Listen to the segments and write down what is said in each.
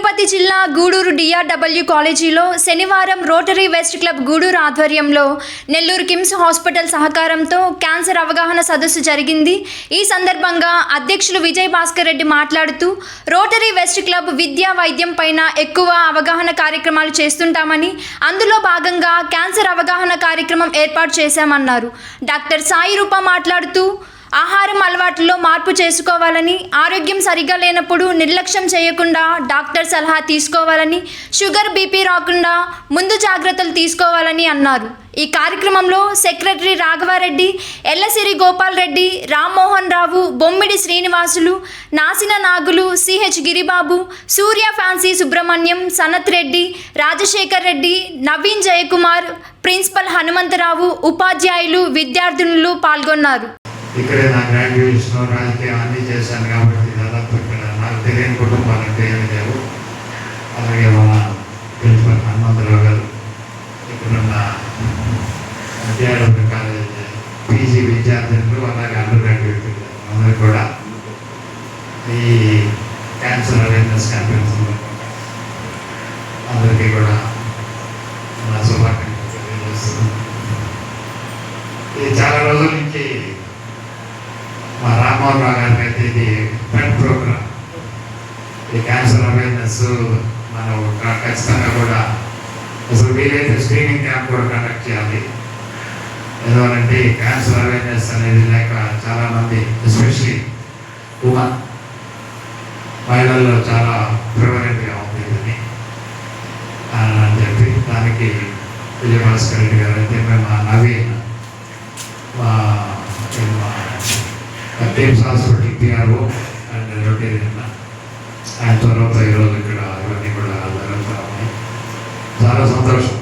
తిరుపతి జిల్లా గూడూరు డిఆర్డబ్ల్యూ కాలేజీలో శనివారం రోటరీ వెస్ట్ క్లబ్ గూడూరు ఆధ్వర్యంలో నెల్లూరు కిమ్స్ హాస్పిటల్ సహకారంతో క్యాన్సర్ అవగాహన సదస్సు జరిగింది. ఈ సందర్భంగా అధ్యక్షులు విజయ్ భాస్కర్ రెడ్డి మాట్లాడుతూ రోటరీ వెస్ట్ క్లబ్ విద్యా వైద్యం పైన ఎక్కువ అవగాహన కార్యక్రమాలు చేస్తుంటామని అందులో భాగంగా క్యాన్సర్ అవగాహన కార్యక్రమం ఏర్పాటు చేశామన్నారు. డాక్టర్ సాయి రూప మాట్లాడుతూ ఆహారం అలవాట్లలో మార్పు చేసుకోవాలని ఆరోగ్యం సరిగా లేనప్పుడు నిర్లక్ష్యం చేయకుండా డాక్టర్ సలహా తీసుకోవాలని షుగర్ బీపీ రాకుండా ముందు జాగ్రత్తలు తీసుకోవాలని అన్నారు. ఈ కార్యక్రమంలో secretary Raghavareddy Yellasiri Gopal Reddy Rammohan Rao Bommidi Srinivasulu Nasina Nagulu CH Giribabu Surya fancy Subrahmanyam Sanath Reddy Rajasekhar Reddy Naveen Jayakumar principal Hanumantharao ఉపాధ్యాయులు విద్యార్థినులు పాల్గొన్నారు. ఇక్కడే నా గ్రాడ్యుయేషన్ రాజకీయం అన్నీ చేశాను కాబట్టి దాదాపు ఇక్కడ నాకు తెలియని కుటుంబాలు అంటే ఏమీ లేవు. అలాగే మన ప్రిన్సిపల్ హనుమంతరావు గారు ఇక్కడున్న విద్యార్థుల కాలేజ్ పీజీ విద్యార్థులు అలాగే అండర్ గ్రాడ్యుయేట్ అందరూ కూడా ఈ క్యాన్సర్ అవేర్నెస్ క్యాంపెయిన్ అందరికీ కూడా నా శుభాకాంక్షలు తెలియజేస్తున్నాను ఇది చాలా రోజుల నుంచి మా రామ్మోహన్ రావు గారికి అయితే ఇది పెన్ ప్రోగ్రామ్ ఈ క్యాన్సర్ అవేర్నెస్ మనం ఖచ్చితంగా కూడా అసలు వీలైతే స్క్రీనింగ్ క్యాంప్ కూడా కండక్ట్ చేయాలి ఎందుకంటే క్యాన్సర్ అవేర్నెస్ అనేది లేక చాలామంది ఎస్పెషలీ ఉమెన్ మహిళల్లో చాలా ప్రివరెంట్గా ఉంది అని అని చెప్పి దానికి విజయభాస్కర్ రెడ్డి గారు అయితే మేము మా నవీన్ మా teams hospital PRO and Rotarian ఆయన తర్వాత ఈరోజు ఇక్కడ ఇవన్నీ కూడా జరుగుతూ ఉన్నాయి. చాలా సంతోషం.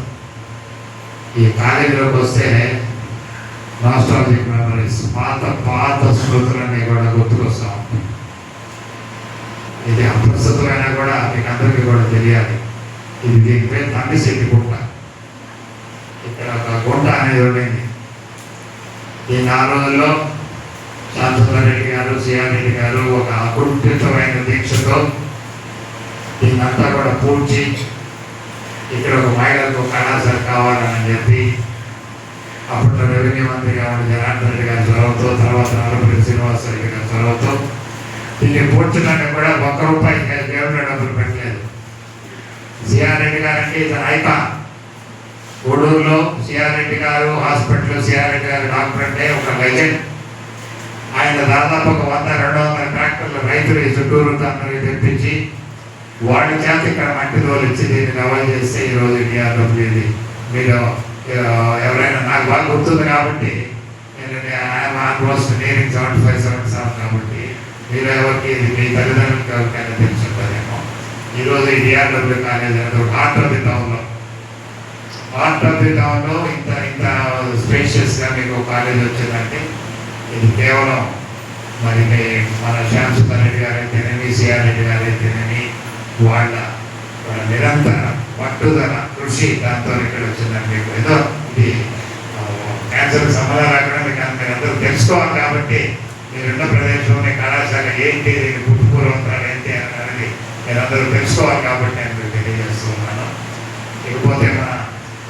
ఈ కాలేజీలోకి వస్తే నాస్టాలజిక్ మెమరీస్ పాత పాత స్మృతులన్నీ కూడా గుర్తుకొస్తా ఉంటాయి. ఇది అప్రస్తుతమైనా కూడా మీకు అందరికీ కూడా తెలియాలి. ఇది దీని పేరు తండ్రి గుంట ఇక్కడ ఒక గుంట అనేది ఉండింది. ఈ నాలుగు రోజుల్లో శాంతసుందర్ గారు సిఆర్రెడ్డి గారు ఒక అకుంఠితమైన దీక్షతో దీన్నంతా కూడా పూడ్చి ఇక్కడ ఒక మహిళలకు కళాశాల కావాలని చెప్పి అప్పట్లో రెవెన్యూ మంత్రి కావాలి జనార్దన్ రెడ్డి గారి చొరవతో తర్వాత నలభై శ్రీనివాస రెడ్డి గారి చొరవతో దీన్ని పూడ్చడానికి కూడా ఒక్క రూపాయి దేవుడు డబ్బులు పెట్టలేదు. సిఆర్ రెడ్డి గారు అంటే ఇతను ఐకాన్ గూడూరులో సిఆర్ రెడ్డి గారు హాస్పిటల్లో సిఆర్ రెడ్డి గారు డాక్టర్ అంటే ఒక లెజెండ్. ఆయన దాదాపు ఒక వంద రెండు వందల ట్రాక్టర్లు రైతులు ఈ చుట్టూరు అందరికీ తెప్పించి వాడి చేత ఇక్కడ మట్టి తోలిచ్చి దీన్ని లెవెల్ చేస్తే ఈరోజు ఇండియాలో ఇది మీరు ఎవరైనా నాకు బాగా గుర్తుంది కాబట్టి నేను almost nearing seventy five seventy seven కాబట్టి మీరు ఎవరికి ఇది మీ తల్లిదండ్రులకి ఎవరికైనా తెలుసుంటారేమో ఈరోజు ఈ డిఆర్డబ్ల్యూ కాలేజ్ అనేది ఒక హార్ట్ ఆఫ్ ది టౌన్లో హార్ట్ ఆఫ్ ది టౌన్లో ఇంత ఇంత స్పేషియస్గా మీకు కాలేజ్ వచ్చిందంటే ఇది కేవలం మరి మన శ్యామ్ సుందర్ రెడ్డి గారు అయితేనేమి సిఆర్ రెడ్డి గారు వాళ్ళ వాళ్ళ నిరంతర పట్టుదల కృషి దాంతో ఇక్కడ వచ్చిందని మీకు ఏదో ఇది క్యాన్సర్ సమాధానం రాకుండా మీకు మీరు అందరూ తెలుసుకోవాలి కాబట్టి మీరున్న ప్రదేశంలోని కళాశాల ఏంటి దీని పుట్టుపూర్వంతరాలు ఏంటి అనేది మీరందరూ తెలుసుకోవాలి కాబట్టి నేను మీకు తెలియజేస్తున్నాను ఇకపోతే మన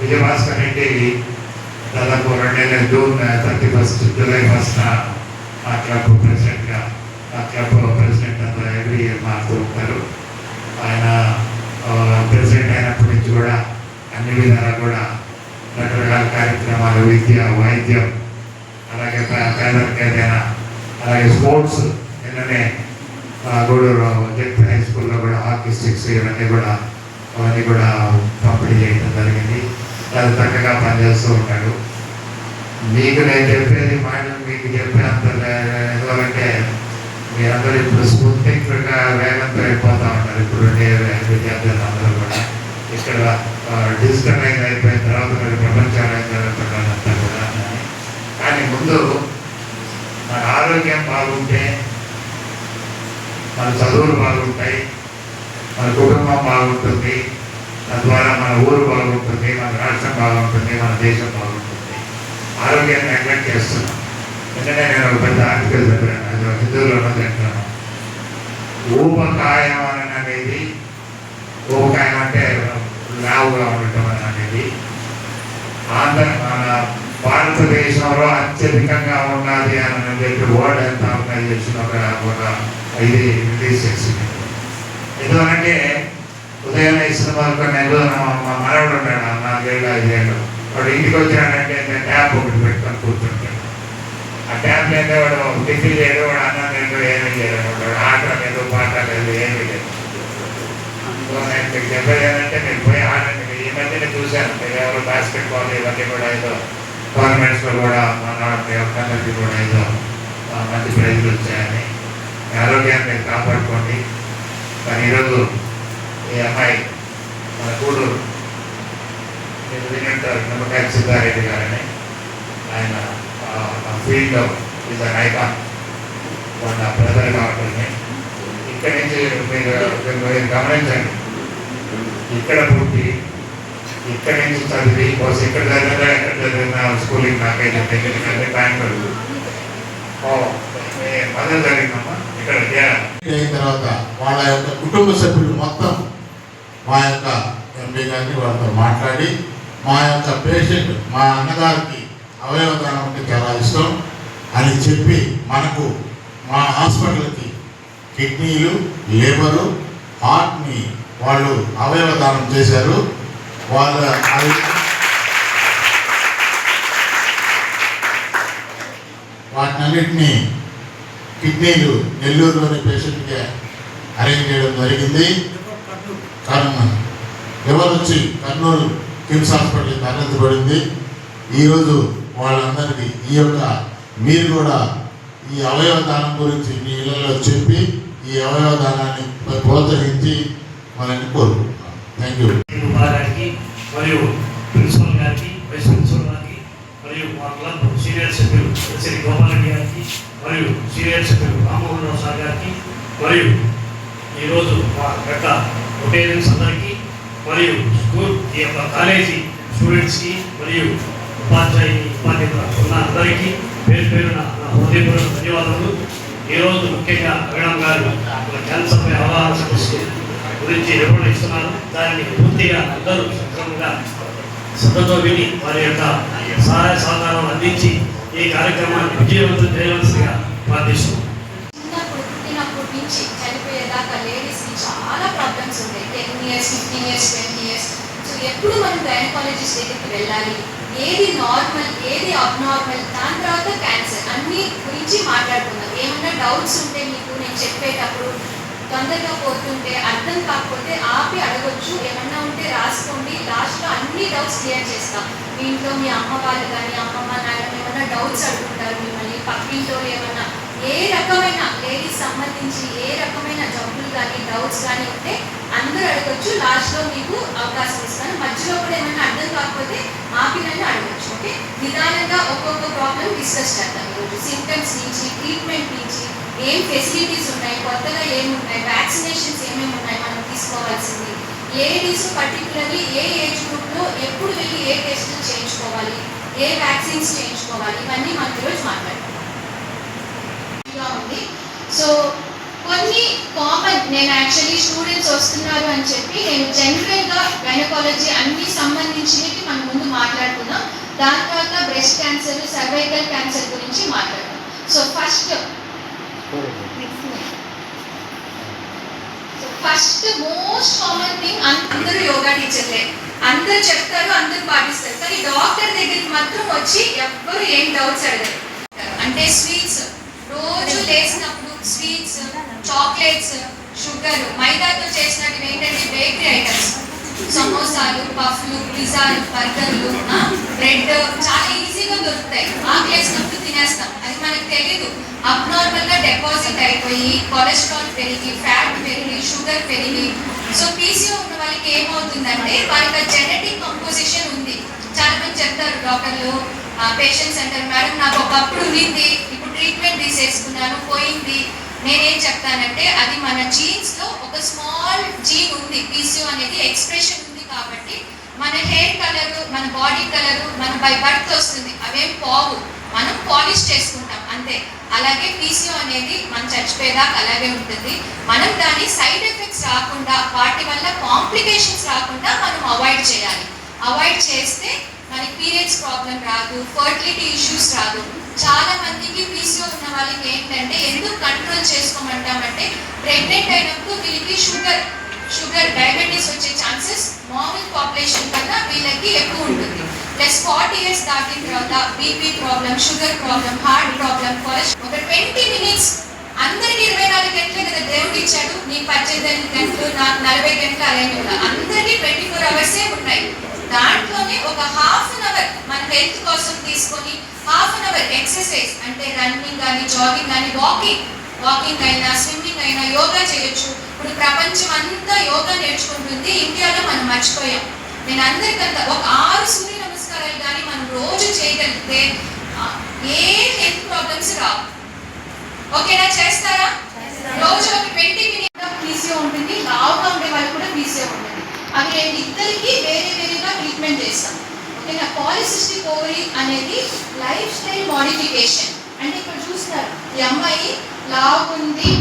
విజయభాస్కర్ రెడ్డి దాదాపు రెండేళ్ళ June thirty first July first ఆ క్లబ్ ప్రెసిడెంట్గా ఆ క్లబ్ ప్రెసిడెంట్ అంతా ఎవ్రీ ఇయర్ మారుతూ ఉంటారు ఆయన ప్రెసిడెంట్ అయినప్పటి నుంచి కూడా అన్ని విధాలా కూడా రకరకాల కార్యక్రమాలు విద్య వైద్యం అలాగే పే- పేదలకు ఏదైనా అలాగే స్పోర్ట్స్ నిన్ననే గూడూరు జెడ్ హై స్కూల్లో కూడా హాకీ స్టిక్స్ ఇవన్నీ కూడా అవన్నీ కూడా పంపిణీ చేయడం జరిగింది చాలా చక్కగా పనిచేస్తూ ఉంటాడు. మీకు నేను చెప్పేది మాట మీకు చెప్పేంత ఎందుకంటే ఎందువల్లంటే మీరందరూ ఇప్పుడు స్ఫూర్తిగా వేగంతో అయిపోతూ ఉంటారు ఇప్పుడు విద్యార్థులు అందరూ కూడా. ఇక్కడ డిజిటలైజ్ అయిపోయిన తర్వాత మీరు ప్రపంచాలైజ్ అయిపోయినంతా కూడా. కానీ ముందు మన ఆరోగ్యం బాగుంటే మన చదువులు బాగుంటాయి మన కుటుంబం బాగుంటుంది తద్వారా మన ఊరు బాగుంటుంది మన రాష్ట్రం బాగుంటుంది మన దేశం బాగుంటుంది. ఆరోగ్యాన్ని నెగ్లెక్ట్ చేస్తున్నాం. ఎందుకంటే నేను ఒక పెద్ద ఆర్టికల్ చెప్పాను అది ఒక హిందువులోనూ చదివాను ఊపకాయం అనేది లావుగా ఉండటం అనేది ఆంధ్ర మన భారతదేశంలో అత్యధికంగా ఉన్నది అని చెప్పి వరల్డ్ హెల్త్ ఆర్గనైజేషన్ ఒక ఒక ఇది రిలీజ్ చేసింది. ఎందుకంటే ఉదయం ఇస్తున్న వరకు నెలలో మా మనవడు ఉన్నాడు నాలుగేళ్ళు ఐదేళ్ళు వాడు ఇంటికి వచ్చినాడంటే నేను ట్యాప్ ఒకటి పెట్టుకొని కూర్చుంటాడు ఆ ట్యాప్ లేదా వాడు టిఫిన్ చేయడు వాడు అన్నం లేదు ఏమీ లేదు వాడు ఆట లేదు పాట లేదు ఏమీ లేదు. సో మీకు చెప్పేది ఏంటంటే మీరు పోయి ఆడండి ఈ మధ్యన చూశాను. మీరు ఎవరు బాస్కెట్ బాల్ ఇవన్నీ కూడా ఏదో టోర్నమెంట్స్లో కూడా మన ఒక్కరికి కూడా ఏదో మంచి ప్రైజులు వచ్చాయని. ఆరోగ్యాన్ని కాపాడుకోండి. కానీ ఈరోజు ఈ అమ్మాయి మన కూడూరు ఎందుకంటారు నిమ్మకాయ సిద్ధారెడ్డి గారని ఆయన ఫీల్డ్లో ఈజ్ అన్ ఐకాన్ వాళ్ళ బ్రదర్ కాబట్టి ఇక్కడి నుంచి మీరు మీరు గమనించండి. ఇక్కడ పుట్టి ఇక్కడ నుంచి చదివి బస్ ఇక్కడ చదివినా ఎక్కడ చదివినా స్కూలింగ్ నాకైతే తెలియదు బెంగళూరు ఓ మదర్ జరిగిందమ్మా? ఇక్కడ అయిన తర్వాత వాళ్ళ యొక్క కుటుంబ సభ్యులు మొత్తం మా యొక్క ఎంపీ గారిని వాళ్ళతో మాట్లాడి మా యొక్క పేషెంట్ మా అన్నగారికి అవయవదానం అంటే చాలా ఇష్టం అని చెప్పి మనకు మా హాస్పిటల్కి కిడ్నీలు లివరు హార్ట్ని వాళ్ళు అవయవదానం చేశారు. వాళ్ళ అవి కిడ్నీలు నెల్లూరులోని పేషెంట్కి అరేంజ్ చేయడం జరిగింది. కారణం ఎవరు వచ్చి కర్నూలు కిమ్స్ హాస్పిటల్కి తరలించబడింది ఈరోజు వాళ్ళందరికీ ఈ యొక్క మీరు కూడా ఈ అవయవ దానం గురించి మీ ఇళ్ళలో చెప్పి ఈ అవయవ దానాన్ని ప్రోత్సహించి మనల్ని కోరుకుంటున్నాం. థ్యాంక్ యూ మరియు ప్రిన్సిపల్ గారికి వైస్ ప్రిన్సిపల్ గారికి మరియు మా క్లబ్ సీనియర్ సభ్యులు శ్రీ గోపాలరెడ్డి గారికి మరియు సీనియర్ సభ్యులు రామ్మోహన్ రావు సార్ గారికి మరియు ఈరోజు మా యొక్క రొటేరియన్స్ అందరికీ మరియు స్కూల్ ఈ యొక్క కాలేజీ స్టూడెంట్స్కి మరియు ఉపాధ్యాయుని ఉపాధ్యాయులు ఉన్న అందరికీ పేరు పేరున నా హృదయపూర్వక ధన్యవాదాలు ఈరోజు ముఖ్యంగా మేడం గారు ఒక క్యాన్సర్పై అవగాహన సమస్య గురించి వివరణ ఇస్తున్నారు. దానిని పూర్తిగా అందరూ సక్రమంగా శ్రద్ధతో విని వారి యొక్క సహాయ సహకారం అందించి ఈ కార్యక్రమాన్ని విజయవంతం చేయవలసిగా ప్రార్థిస్తున్నాం. నుంచి చనిపోయేదాకా లేడీస్కి చాలా ప్రాబ్లమ్స్ ఉంటాయి. Ten years fifteen years twenty years so ఎప్పుడు మనం గైనకాలజిస్ట్ దగ్గరికి వెళ్ళాలి? ఏది నార్మల్ ఏది అబ్నార్మల్ దాని తర్వాత క్యాన్సర్ అన్ని గురించి మాట్లాడుకుందాం. ఏమన్నా డౌట్స్ ఉంటే మీకు నేను చెప్పేటప్పుడు తొందరగా పోతుంటే అర్థం కాకపోతే ఆపి అడగొచ్చు. ఏమన్నా ఉంటే రాసుకోండి. లాస్ట్లో అన్ని డౌట్స్ క్లియర్ చేస్తాం. మీ ఇంట్లో మీ అమ్మ వాళ్ళు కానీ అమ్మమ్మ నాయన ఏమన్నా డౌట్స్ అడుగుంటారు మిమ్మల్ని? పక్కింట్లో ఏమన్నా ఏ రకమైన లేడీస్ సంబంధించి ఏ రకమైన జబ్బులు కానీ డౌట్స్ కానీ ఉంటే అందరూ అడగొచ్చు. లాస్ట్లో మీకు అవకాశం ఇస్తాను. మధ్యలో కూడా ఏమైనా అర్థం కాకపోతే ఆపినని అడగచ్చు ఓకే? నిదానంగా ఒక్కొక్క ప్రాబ్లం డిస్కస్ చేద్దాం ఈరోజు. సిమ్టమ్స్ నుంచి ట్రీట్మెంట్ నుంచి ఏం ఫెసిలిటీస్ ఉన్నాయి కొత్తగా ఏమి ఉన్నాయి వ్యాక్సినేషన్స్ ఏమేమి ఉన్నాయి మనం తీసుకోవాల్సింది. లేడీస్ పర్టికులర్లీ ఏ ఏజ్ గ్రూప్లో ఎప్పుడు వెళ్ళి ఏ టెస్టులు చేయించుకోవాలి ఏ వ్యాక్సిన్స్ చేయించుకోవాలి ఇవన్నీ మనం ఈరోజు మాట్లాడతాం గా ఉంది సో కొన్ని కామన్ నేను యాక్చువల్లీ స్టూడెంట్స్ వస్తున్నారు అని చెప్పి నేను జనరల్గా గైనకాలజీ అన్ని సంబంధించినవి మనం ముందు మాట్లాడుకున్నాం దాని తర్వాత బ్రెస్ట్ క్యాన్సర్ సర్వైకల్ క్యాన్సర్ గురించి మాట్లాడదాం so first first most common thing అందరూ యోగా టీచర్లే అందరూ చెప్తారు అందరూ పాటిస్తారు. కానీ డాక్టర్ దగ్గరికి మాత్రం వచ్చి ఎవ్వరు ఏం డౌట్స్ అడగరు. అంటే స్వీట్స్ రోజు లేచినప్పుడు స్వీట్స్ చాక్లెట్స్ షుగర్ మైదాతో చేసినవి ఏంటంటే బేకరీ ఐటమ్స్. సమోసాలు పఫ్లు పిజ్జాలు బర్గర్లు బ్రెడ్ చాలా ఈజీగా దొరుకుతాయి. ఆకలేసినప్పుడు తినేస్తాం. అది మనకు తెలియదు అబ్నార్మల్గా డిపాజిట్ అయిపోయి కొలెస్ట్రాల్ పెరిగి ఫ్యాట్ పెరిగి షుగర్ పెరిగి. సో పీసీఓ ఉన్న వాళ్ళకి ఏమవుతుందంటే వాళ్ళకి జెనెటిక్ కంపోజిషన్ ఉంది. చాలా మంది చెప్తారు డాక్టర్లు పేషెంట్ సెంటర్ మేడం నాకు ఒకప్పుడు ఉంది ట్రీట్మెంట్ తీసేసుకున్నాను. పోయింది. నేనేం చెప్తానంటే అది మన జీన్స్లో ఒక స్మాల్ జీన్ ఉంది. పీసీఓ అనేది ఎక్స్ప్రెషన్ ఉంది కాబట్టి మన హెయిర్ కలర్ మన బాడీ కలర్ మన బై బర్త్ వస్తుంది. అవేం పోవు. మనం పాలిష్ చేసుకుంటాం. అంతే. అలాగే పీసీఓ అనేది మనం చచ్చిపోయేదాకా అలాగే ఉంటుంది. మనం దాని సైడ్ ఎఫెక్ట్స్ రాకుండా వాటి వల్ల కాంప్లికేషన్స్ రాకుండా మనం అవాయిడ్ చేయాలి. అవాయిడ్ చేస్తే మనకి పీరియడ్స్ ప్రాబ్లం రాదు ఫర్టిలిటీ ఇష్యూస్ రాదు. చాలా మందికి పీసీఓ ఉన్న వాళ్ళకి ఏంటంటే ఎందుకు కంట్రోల్ చేసుకోమంటామంటే ప్రెగ్నెంట్ అయినప్పుడు వీళ్ళకి షుగర్ షుగర్ డయాబెటీస్ వచ్చే ఛాన్సెస్ మామూలు పాపులేషన్ కన్నా వీళ్ళకి ఎక్కువ ఉంటుంది. ప్లస్ ఫార్టీ ఇయర్స్ దాటిన తర్వాత BP problem sugar problem heart problem cholesterol ఒక ట్వంటీ మినిట్స్ అందరికి ఇరవై నాలుగు గంటలే కదా దేవుడు ఇచ్చాడు. నీ పద్దెనిమిది గంటలు నాకు నలభై గంటలు అలాగే అందరికీ ట్వంటీ ఫోర్ అవర్సే ఉన్నాయి. దాంట్లోనే ఒక హాఫ్ అన్ అవర్ మన హెల్త్ కోసం తీసుకొని హాఫ్ అన్ అవర్ ఎక్సర్సైజ్ అంటే రన్నింగ్ కానీ జాగింగ్ కానీ వాకింగ్ వాకింగ్ అయినా స్విమ్మింగ్ అయినా యోగా చేయొచ్చు. ఇప్పుడు ప్రపంచం అంతా యోగా నేర్చుకుంటుంది. ఇండియాలో మనం మర్చిపోయాం. నేను అందరికంతా ఒక ఆరు సూర్య నమస్కారాలు కానీ మనం రోజు చేయగలిగితే ఏ హెల్త్ ప్రాబ్లమ్స్ రావు. ఓకేనా? చేస్తారా? రోజు ఒక ట్వంటీ మినిట్ పీసీ ఉంటుంది లావుగా ఉండే వాళ్ళకి కూడా పీసీ ఉంటుంది అవి నేను ఇద్దరికి వేరే ఇంప్లిమెంట్ చేస్తాం ఓకేనా? పాలిసిస్టిక్ ఓవరీ అనేది లైఫ్ స్టైల్ మాడిఫికేషన్. అంటే ఇక్కడ చూస్తారు ఈ అమ్మాయి లాగుంది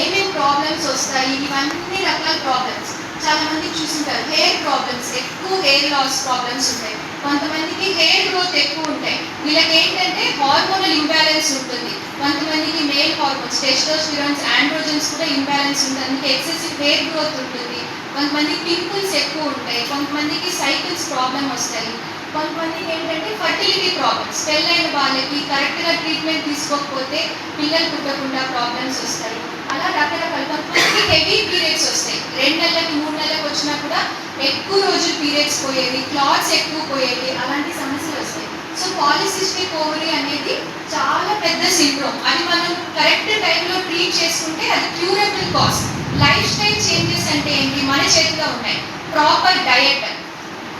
ఏమేమి ప్రాబ్లమ్స్ వస్తాయి ఇవన్నీ రకాల ప్రాబ్లమ్స్. చాలా మంది చూసింటారు హెయిర్ ప్రాబ్లమ్స్ ఎక్కువ హెయిర్ లాస్ ప్రాబ్లమ్స్ ఉంటాయి. కొంతమందికి హెయిర్ గ్రోత్ ఎక్కువ ఉంటాయి. వీళ్ళకి ఏంటంటే హార్మోనల్ ఇంబ్యాలెన్స్ ఉంటుంది. కొంతమందికి మేల్ హార్మోన్స్ టెస్టోస్టిరాన్స్ ఆండ్రోజన్స్ కూడా ఇంబ్యాలెన్స్ ఉంటుంది. అందుకే ఎక్సెసివ్ హెయిర్ గ్రోత్ ఉంటుంది. కొంతమందికి పింపుల్స్ ఎక్కువ ఉంటాయి కొంతమందికి సైకిల్స్ ప్రాబ్లమ్ వస్తాయి. కొంతమందికి ఏంటంటే ఫర్టిలిటీ ప్రాబ్లమ్స్ పెళ్ళైన వాళ్ళకి కరెక్ట్గా ట్రీట్మెంట్ తీసుకోకపోతే పిల్లలు పుట్టకుండా ప్రాబ్లమ్స్ వస్తాయి. అలా రకరకాల కొంతమందికి హెవీ పీరియడ్స్ వస్తాయి. రెండు నెలలకి మూడు నెలలకు వచ్చినా కూడా ఎక్కువ రోజులు పీరియడ్స్ పోయేవి క్లాత్స్ ఎక్కువ పోయేవి అలాంటి సమస్యలు వస్తాయి. సో పాలిసిస్టిక్ ఓవరీ అనేది చాలా పెద్ద సిండ్రోమ్ అది మనం కరెక్ట్ టైంలో ట్రీట్ చేసుకుంటే అది క్యూరబుల్ కాస్ లైఫ్ అంటే ఏంటి? మన చేతిలో ఉన్నాయి. ప్రాపర్ డయట్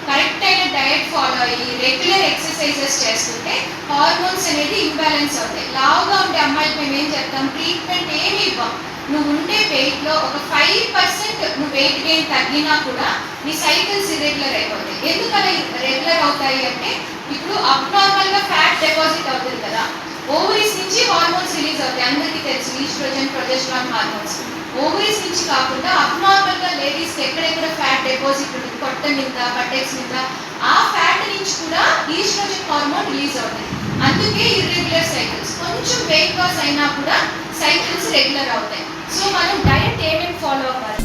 కరెక్ట్ అయిన డయట్ ఫాలో అయ్యి రెగ్యులర్ ఎక్సర్సైజెస్ చేస్తుంటే హార్మోన్స్ అనేది ఇంబ్యాలెన్స్ అవుతాయి. లావుగా ఉండే అమ్మాయికి మేము ఏం చెప్తాం? ట్రీట్మెంట్ ఏమి ఇవ్వం. నువ్వు ఉండే వెయిట్లో ఒక ఫైవ్ పర్సెంట్ నువ్వు వెయిట్ గెయిన్ తగ్గినా కూడా నీ సైకిల్స్ ఇర్రెగ్యులర్ అయిపోతాయి. ఎందుకు అలా రెగ్యులర్ అవుతాయి అంటే ఇప్పుడు అబ్నార్మల్గా ఫ్యాట్ డిపాజిట్ అవుతుంది కదా. ఓవరీస్ నుంచి హార్మోన్స్ రిలీజ్ అవుతాయి. అందరికీ తెలుసు ఈస్ట్రోజన్ ప్రొజెస్ట్రాన్ హార్మోన్స్ ఓవరీస్ నుంచి కాకుండా అబ్నార్మల్గా లేడీస్కి లేడీస్ ఎక్కడెక్కడ ఫ్యాట్ డిపాజిట్ ఉంటుంది? పొట్ట మీద బటెక్స్ మీద ఆ ఫ్యాట్ నుంచి కూడా ఈస్ట్రోజన్ హార్మోన్ రిలీజ్ అవుతుంది అందుకే ఇర్రెగ్యులర్ సైకిల్స్ కొంచెం వెయిట్ లాస్ అయినా కూడా సైకిల్స్ రెగ్యులర్ అవుతాయి. సో మనం డైట్ ఏమేమి ఫాలో అవ్వాలి?